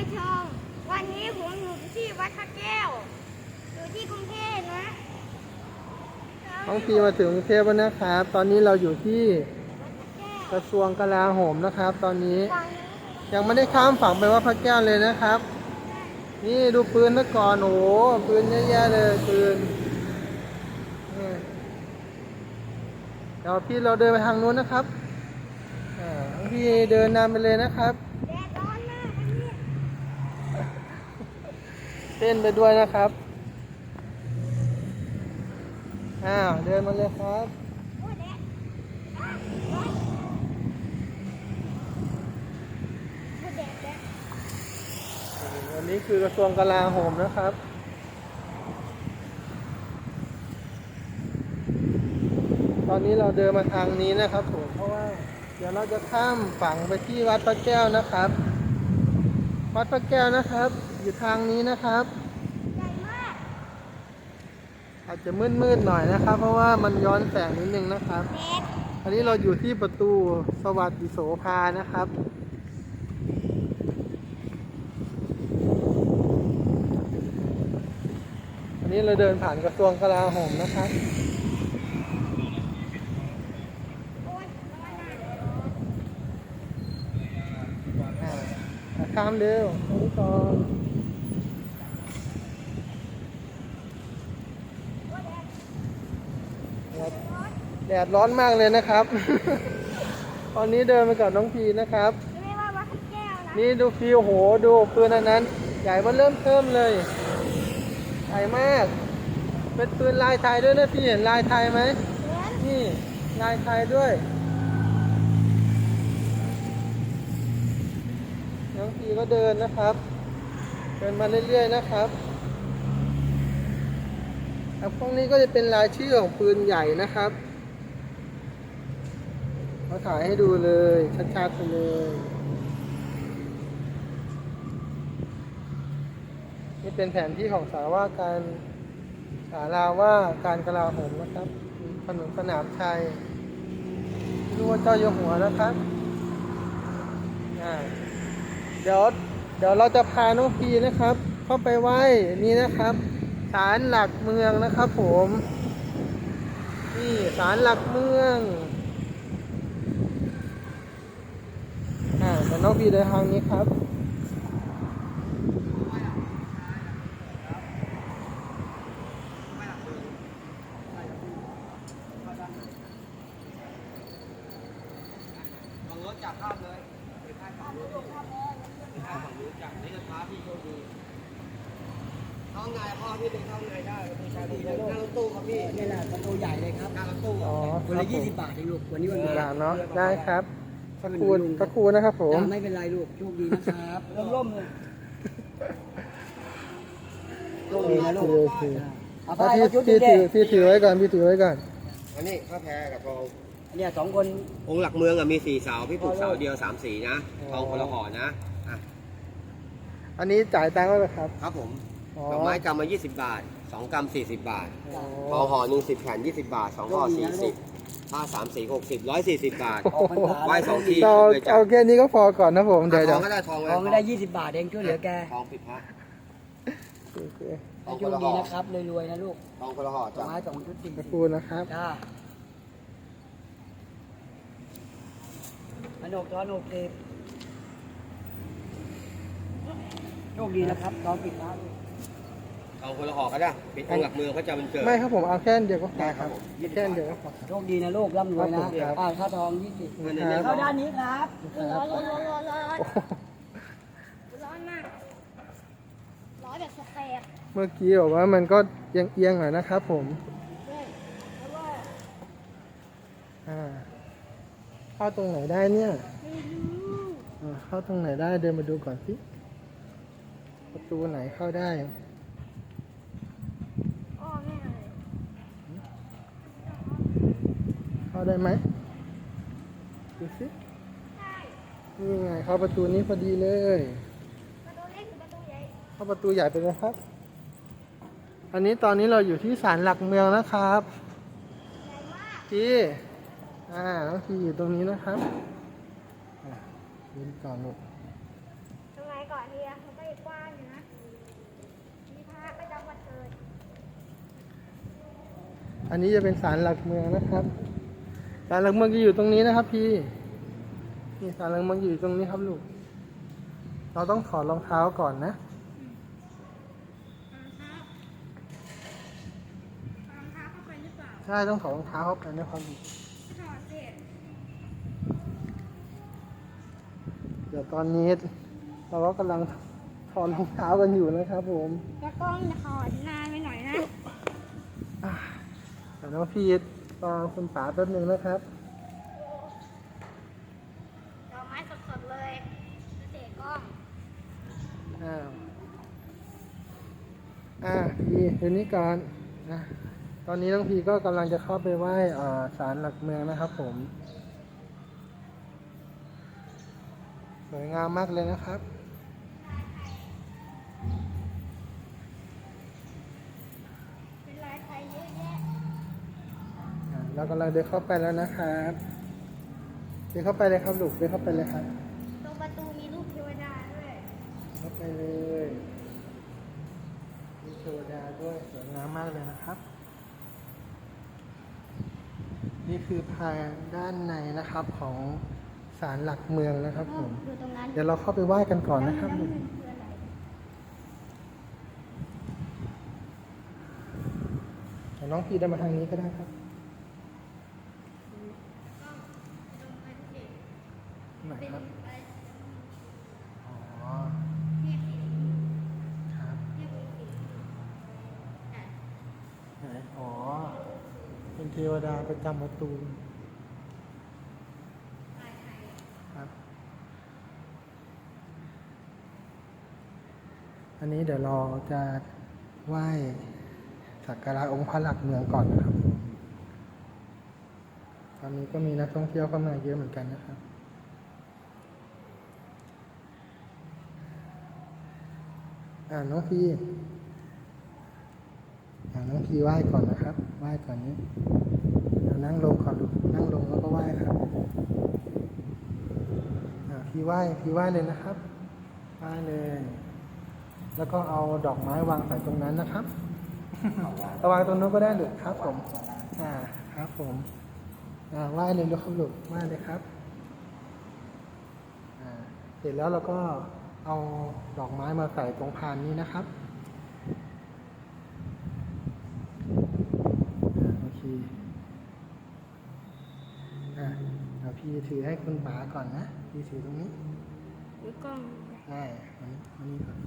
ผู้ชมวันนี้ผมอยู่ที่วัดพระแก้ว อยู่ที่กรุงเทพนะน้องพีมาถึงกรุงเทพแล้วนะครับ ตอนนี้เราอยู่ที่กระทรวงกลาโหมนะครับ ตอนนี้ยังไม่ได้ข้ามฝั่งไปว่าดพระแก้วเลยนะครับ นี่ดูปืนซะก่อนโอ้ปืนเยอะแยะเลยปืนเดี๋ยวพี่เราเดินไปทางนู้นนะครับพี่เดินนำไปเลยนะครับ แดดร้อนมากอันนี้ เต้นไปด้วยนะครับ อ้าวเดินมาเลยครับอันนี้คือกระทรวงกลาโหมนะครับตอนนี้เราเดินมาทางนี้นะครับผมเพราะว่า เดี๋ยวเราจะข้ามฝั่งไปที่วัดพระแก้วนะครับ วัดพระแก้วนะครับ อยู่ทางนี้นะครับใหญ่มากอาจจะมืดๆหน่อยนะครับ เพราะว่ามันย้อนแสงนิดนึงนะครับแดดอันนี้เราอยู่ที่ประตูสวัสดิโสภานะครับอันนี้เราเดินผ่านกระทรวงกลาโหมนะครับโอ้ยร้อนมากอ่าข้ามเร็วตรงนี้ก่อน โอ้ยแดด แดด ร้อน แดดร้อนมากเลยนะครับ ตอนนี้เดินไปกับน้องพีนะครับ ไม่ว่าวัดพระแก้วนะนี่ดูฟิวโหดูปืนอันนั้น ใหญ่ว่าเริ่มเทิมเลยใหญ่มาก เป็นปืนลายไทยด้วยนะพี่เห็นลายไทยไหมเหมือนนี่ลายไทยด้วยน้องพีก็เดินนะครับ เดินมาเรื่อยๆนะครับอะพวกนี้ก็จะเป็นรายชื่อของปืนใหญ่นะครับ มาถ่ายให้ดูเลยชัดๆไปเลยนี่เป็นแผนที่ของสาว่าการสาราว่าการกลาโหมนะครับถนนสนามชัยรู้ว่าเจ้าอยู่หัวนะครับเดี๋ยวเดี๋ยวเราจะพาน้องพีนะครับ เข้าไปไหว้นี่นะครับศาลหลักเมืองนะครับผม นี่ศาลหลักเมือง อ่าเดี๋ยวน้องพีเดินทางนี้ครับฝั่งรถจับข้ามเลยไปข้ามฝั่งรถดิข้ามฝั่งรถจับนี่จะพาพี่โชคดีเข้าไงพ่อพี่เดินเข้าไงได้ประตูชาดีนะหน้ารถตู้ครับพี่นี่แหละประตูใหญ่เลยครับหน้ารถตู้อ๋อคนละยี่สิบบาทเองลูกวันนี้วันหเดียวลานเนาะได้ครับ พระคุณพระครูนะครับผม จ้าไม่เป็นไรลูกโชคดีนะครับร่มๆเลยโชคดีนะลูกโอเคเอาไปเอาพี่เอาชุดพี่เด็ถือพี่ถือไว้ก่อนพี่ถือไว้ก่อน อันนี้พระแพรกับทองเนี่ยสองคน องค์หลักเมืองอะมีสี่เสาพี่ปลูกเสาเดียวสามสีนะอ๋อทองคนละห่อนะอะอันนี้จ่ายตังค์แล้วเหรอครับ ครับผมอ๋อดอกไม้กำมา 20 บาทสองกำ40 บาท อ๋อ ทองห่อหนึ่งสิบแผ่น20 บาทสองห่อ40 ผ้าสามสีหกสิบร้อยสี่สิบบาทออกพรรษาไหว้สองทีเราเอาแค่นี้ก็พอก่อนนะผมเดี๋ยวทเดี๋อยงวก็ได้ทองทองก็ได้ยี่สิบบาทเองช่วยเหลือแกทองปิดพระโอเคทองโชคนคละดีห่อนะครับรวยๆนะลูกทองคนละห่อดอจ้ะกไม้สองชุดสี่พระครูนะครับ จ้าอันโอกตอนโอเคโชคดีนะครับตอนปิดร้านลูก ทองคนละห่อก็ได้ปิดองค์หลักเมืองเขาจะมันเกิด ไม่ครับผมเอาแค่อันเดียวก็พอได้คครัรับบผมแค่อันเดียวก็พอ โชคดีนะลูกร่ำรวยครันะบผมครับอ่าค่าทองยี่สิบเงินในคนี้รับเข้าด้านนี้ครับร้อนร้อนร้อนร้อนร้อนร้อนมากร้อนแบบสเตปเมื่อกี้บอกว่ามันก็เอียงเอียงๆหน่อยนะครับผมด้วยเพราะว่าอ่าเข้าตรงไหนได้เนี่ยไม่รู้อ่าเข้าตรงไหนได้เดินมาดูก่อนสิประตูไหนเข้าได้ อ้อแม่เลย เข้าได้ไหมดูสิใช่นี่ไงเข้าประตูนี้พอดีเลย ประตูเล็กหรือประตูใหญ่ เข้าประตูใหญ่ไปเลยครับ อันนี้ตอนนี้เราอยู่ที่ศาลหลักเมืองนะครับใหญ่มากพี่อ่าน้องพี่อยู่ตรงนี้นะครับอะยืนก่อนลูกทำไมก่อนเนี่ยมันก็กว้างอยู่นะมีพระประจำวันเกิดอันนี้จะเป็นศาลหลักเมืองนะครับ ศาลหลักเมืองจะอยู่ตรงนี้นะครับ พี่ นี่ศาลหลักเมืองอยู่ตรงนี้ครับลูก เราต้องถอดรองเท้าก่อนนะรองเท้ารองเท้าเข้าไปหรือเปล่าใช่ต้องถอดรองเท้าเข้าไปในความผิดถอดเสร็จเดี๋ยวตอนนี้เราก็กำลังถอดรองเท้ากันอยู่นะครับผมแล้วก็ถอดนานไปหน่อยนะอะเดี๋ยวน้องพีท รอคุณป๋าแป๊บหนึ่งนะครับ ดอกไม้สดๆเลยเตะกล้องอ้าว อ่าพีเดี๋ยวนี้ก่อนนะ ตอนนี้น้องพีก็กำลังจะเข้าไปไหว้อ่าศาลหลักเมืองนะครับผม สวยงามมากเลยนะครับ เป็นลายไทยเยอะแยะ อ่า เรากำลังเดินเข้าไปแล้วนะครับเดินเข้าไปเลยครับลูกเดินเข้าไปเลยครับตรงประตูมีรูปเทวดาด้วยเข้าไปเลยมีเทวดาด้วยสวยงามมากเลยนะครับ นี่คือภายด้านในนะครับของศาลหลักเมืองนะครับผมอยู่ตรงนั้นเดี๋ยวเราเข้าไปไหว้กันก่อนนะครับแล้วมันคืออะไรเดี๋ยวน้องพีเดินมาทางนี้ก็ได้ครับไหน เป็น ครับ อะไร อ๋อ เนี่ยสี ครับ เนี่ยสีอะ ไหนอ๋อ เป็นเทวดาประจำประตูครับ อันนี้เดี๋ยวเราจะไหว้สักการะองค์พระหลักเมืองก่อนนะครับตอนนี้ก็มีนักท่องเที่ยวเข้ามาเยอะเหมือนกันนะครับอ่าน้องพี อ่าน้องพีไหว้ก่อนนะครับ ไหว้ก่อนนี้เดี๋ยวนั่งลงก่อนลูนั่งลงแล้วก็ไหว้ครับอ่าพี่ไหว้พี่ไหว้เลยนะครับไหว้เลย แล้วก็เอาดอกไม้วางใส่ตรงนั้นนะครับเอาวางตรงนู้นก็ได้หรือครับ ผม อ่า ครับผมอ่าไหว้เลยลูกครับลูกไหว้เลยครับอ่าเสร็จแล้วเราก็เอาดอกไม้มาใส่ตรงพานนี้นะครับ พี่ถือให้คุณป๋าก่อนนะ พี่ถือตรงนี้หรืกล้องใช่มันนี้มันนี้ก่อน